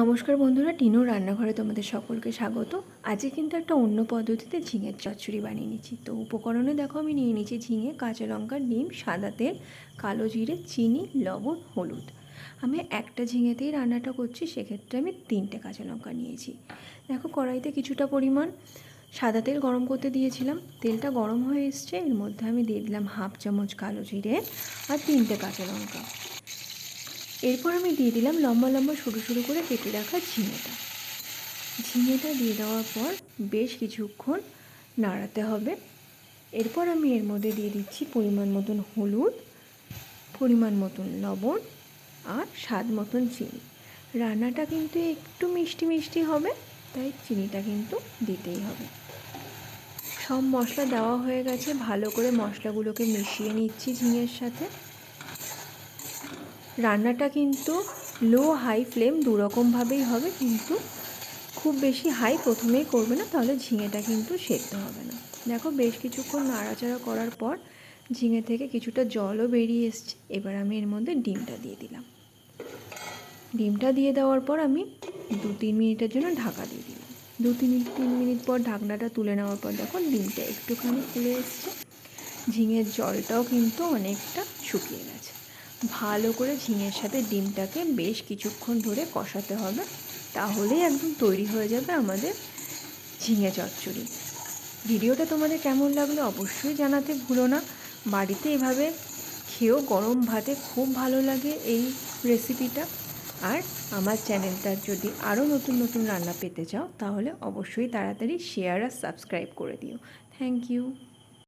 নমস্কার বন্ধুরা টিনুর রান্নাঘরে তোমাদের সকলকে স্বাগত। আজকে কিন্তু একটা অন্য পদ্ধতিতে ঝিঙের চচ্চড়ি বানিয়ে নিচ্ছি। তো উপকরণে দেখো আমি নিয়ে নিচ্ছি ঝিঙে, কাঁচা লঙ্কা ডিম সাদা তেল, কালো জিরে, চিনি, লবণ, হলুদ। আমি একটা ঝিঙেতেই রান্নাটা করছি, সেক্ষেত্রে আমি তিনটে কাঁচা লঙ্কা নিয়েছি। দেখো কড়াইতে কিছুটা পরিমাণ সাদা তেল গরম করতে দিয়েছিলাম। তেলটা গরম হয়ে এসছে, এর মধ্যে আমি দিয়ে দিলাম হাফ চামচ কালো জিরে আর তিনটে কাঁচা লঙ্কা। এরপর আমি দিয়ে দিলাম লম্বা লম্বা সরু সরু করে কেটে রাখা ঝিঙেটা। ঝিঙেটা দিয়ে দেওয়ার পর বেশ কিছুক্ষণ নাড়াতে হবে। এরপর আমি এর মধ্যে দিয়ে দিচ্ছি পরিমাণ মতন হলুদ, পরিমাণ মতন লবণ আর স্বাদ মতন চিনি। রান্নাটা কিন্তু একটু মিষ্টি মিষ্টি হবে, তাই চিনিটা কিন্তু দিতেই হবে। সব মশলা দেওয়া হয়ে গেছে, ভালো করে মশলাগুলোকে মিশিয়ে নিচ্ছি ঝিঙের সাথে। রান্নাটা কিন্তু লো হাই ফ্লেম দুরকমভাবেই হবে, কিন্তু খুব বেশি হাই প্রথমেই করবে না, তাহলে ঝিঙেটা কিন্তু সেদ্ধ হবে না। দেখো, বেশ কিছুক্ষণ নাড়াচাড়া করার পর ঝিঙে থেকে কিছুটা জলও বেরিয়ে এসছে। এবার আমি এর মধ্যে ডিমটা দিয়ে দিলাম। ডিমটা দিয়ে দেওয়ার পর আমি দু তিন মিনিটের জন্য ঢাকা দিয়ে দিলাম। দু তিন তিন মিনিট পর ঢাকনাটা তুলে নেওয়ার পর দেখো, ডিমটা একটুখানি ফুলে এসছে। ঝিঙের জলটাও কিন্তু অনেকটা শুকিয়ে গেছে। ভালো করে ঝিঙের সাথে ডিমটাকে বেশ কিছুক্ষণ ধরে কষাতে হবে। তাহলেই একদম তৈরি হয়ে যাবে আমাদের ঝিঙে চচ্চড়ি। ভিডিওটা তোমাদের কেমন লাগল অবশ্যই জানাতে ভুলো না। বাড়িতে এভাবে খেয়েও গরম ভাতে খুব ভালো লাগে এই রেসিপিটা আর আমার চ্যানেলটার যদি আরও নতুন নতুন রান্না পেতে চাও, তাহলে অবশ্যই তাড়াতাড়ি শেয়ার আর সাবস্ক্রাইব করে দিও। Thank you